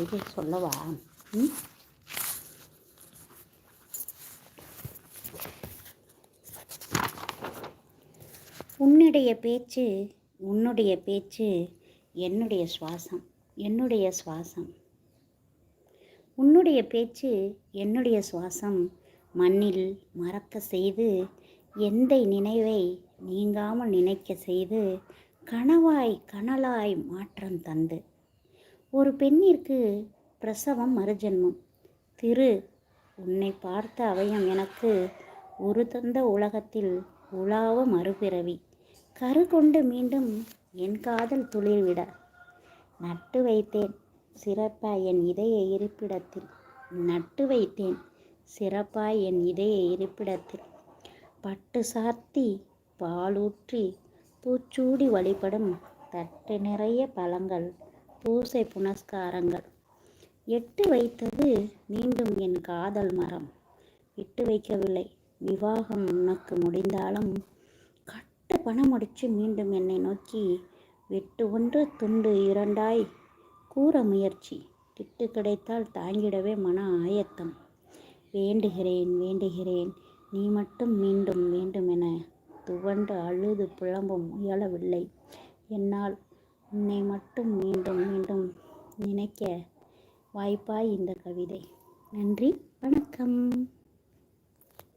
இது சொல்லவா? ம்? உன்னுடைய பேச்சு உன்னுடைய பேச்சு என்னுடைய சுவாசம் என்னுடைய சுவாசம். உன்னுடைய பேச்சு என்னுடைய சுவாசம். மண்ணில் மறக்க செய்து எந்த நினைவை நீங்காமல் நினைக்க செய்து கனவாய் கனலாய் மாற்றம் தந்து. ஒரு பெண்ணிற்கு பிரசவம் மறுஜென்மம். திரு உன்னை பார்த்த அவயம் எனக்கு ஒரு தந்த உலகத்தில் உலாவ மறுபிறவி. கரு கொண்டு மீண்டும் என் காதல் துளிர்விட நட்டு வைத்தேன் சிறப்பாய் என் இதய இருப்பிடத்தில். நட்டு வைத்தேன் சிறப்பாய் என் இதய இருப்பிடத்தில். பட்டு சாத்தி பாலூற்றி பூச்சூடி வழிபடும் தட்டு நிறைய பழங்கள். பூசை புனஸ்காரங்கள். எட்டு வைத்தது மீண்டும் என் காதல் மரம். விட்டு வைக்கவில்லை. விவாகம் உனக்கு முடிந்தாலும் கட்ட பணம் அடித்து மீண்டும் என்னை நோக்கி வெட்டு ஒன்று துண்டு இரண்டாய் கூற முயற்சி. திட்டு கிடைத்தால் தாங்கிடவே மன ஆயத்தம். வேண்டுகிறேன் வேண்டுகிறேன். நீ மட்டும் மீண்டும் வேண்டுமென துவண்டு அழுது புலம்பும் முயலவில்லை. என்னால் உன்னை மட்டும் மீண்டும் மீண்டும் நினைக்க வாய்ப்பாய் இந்த கவிதை. நன்றி வணக்கம்.